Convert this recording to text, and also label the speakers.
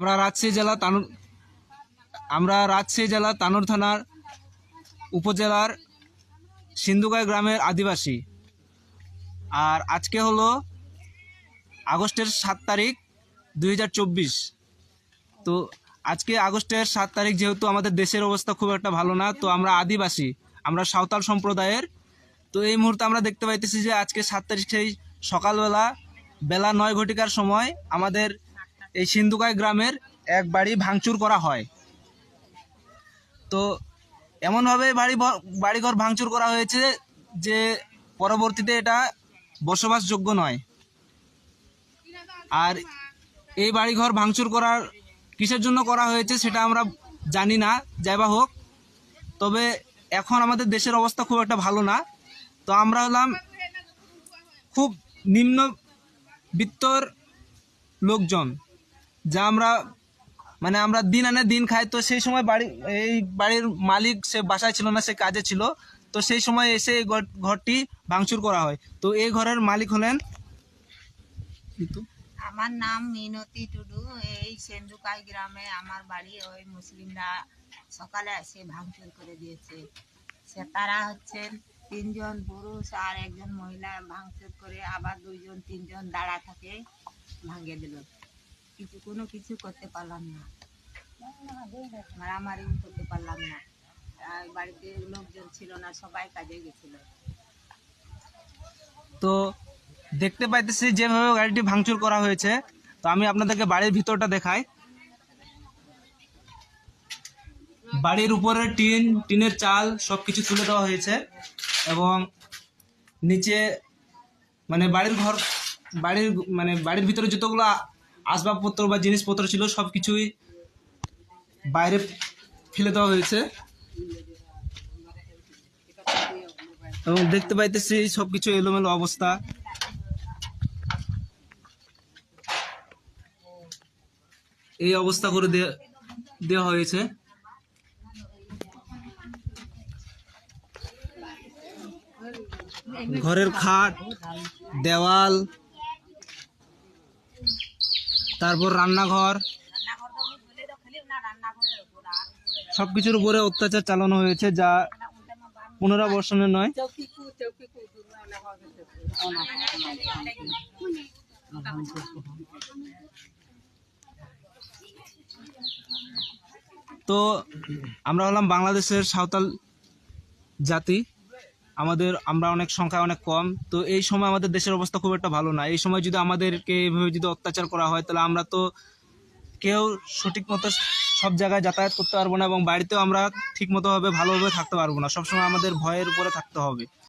Speaker 1: আমরা রাজশাহী জেলা তানুর আমরা রাজশাহী জেলা তানুর থানার উপজেলার সিন্ধুগাই গ্রামের আদিবাসী। আর আজকে হলো আগস্টের সাত তারিখ দু হাজার চব্বিশ। তো আজকে আগস্টের সাত তারিখ যেহেতু আমাদের দেশের অবস্থা খুব একটা ভালো না, তো আমরা আদিবাসী, আমরা সাঁওতাল সম্প্রদায়ের। তো এই মুহূর্তে আমরা দেখতে পাইতেছি যে আজকে সাত তারিখ সেই সকালবেলা বেলা নয় ঘটিকার সময় আমাদের এই সিন্ধুকাই গ্রামের এক বাড়ি ভাঙচুর করা হয়। তো এমনভাবে বাড়ি বাড়িঘর ভাঙচুর করা হয়েছে যে পরবর্তীতে এটা বসবাসযোগ্য নয়। আর এই বাড়িঘর ভাঙচুর করার কিসের জন্য করা হয়েছে সেটা আমরা জানি না, যাই বা হোক। তবে এখন আমাদের দেশের অবস্থা খুব একটা ভালো না। তো আমরা হলাম খুব নিম্ন বিত্তর লোকজন। যা আমরা মানে আমরা দিন আনে দিন খাই। তো সেই সময় বাড়ি, এই বাড়ির মালিক সে বাসায় ছিল না, সে কাজে ছিল। তো সেই সময় এসে এই ঘর- ঘরটি ভাঙচুর করা হয়। তো এই ঘরের মালিক হলেন
Speaker 2: আমার নাম মিনতি টুডু। এই সেন্দুকাই গ্রামে আমার বাড়ি, ওই মুসলিমরা সকালে এসে ভাঙচুর করে দিয়েছে। সে তারা হচ্ছেন তিনজন পুরুষ আর একজন মহিলা। ভাঙচুর করে আবার দুইজন, তিনজন দাঁড়া থাকে ভাঙে দিল। কিছু কোনো কিছু করতে পারলাম না। মারামারি করতে পারলাম না। আর বাড়িতে লোকজন ছিল না, সবাই কাজে গেছিল।
Speaker 1: তো দেখতে পাইতেছি যেভাবে গাড়িটি ভাঙচুর করা হয়েছে, তো আমি আপনাদেরকে বাড়ির ভিতরটা দেখাই। বাড়ির উপরে টিন, টিনের চাল সব কিছু তুলে দেওয়া হয়েছে এবং নিচে মানে বাড়ির ঘর, বাড়ির মানে বাড়ির ভিতরে যতগুলো আসবাবপত্র বা জিনিসপত্র ছিল সব কিছুই বাইরে ফেলে দেওয়া হয়েছে। এবং দেখতে পাইতেছি সব কিছু এলোমেলো অবস্থা। এই অবস্থা করে দেওয়া হয়েছে। ঘরের খাট, দেওয়াল তারপর রান্নাঘর। সবকিছুর উপরে অত্যাচার চালানো হয়েছে, যা পুনরাবর্ষণের নয়। তো আমরা হলাম বাংলাদেশের সাঁওতাল জাতি। আমাদের, আমরা অনেক সংখ্যা অনেক কম। তো এই সময় আমাদের দেশের অবস্থা খুব একটা ভালো না। এই সময় যদি আমাদেরকে এইভাবে যদি অত্যাচার করা হয়, তাহলে আমরা তো কেউ সঠিক মতো সব জায়গায় যাতায়াত করতে পারব না এবং বাড়িতেও আমরা ঠিক মতোভাবে ভালোভাবে থাকতে পারব না। সবসময় আমাদের ভয়ের উপরে থাকতে হবে।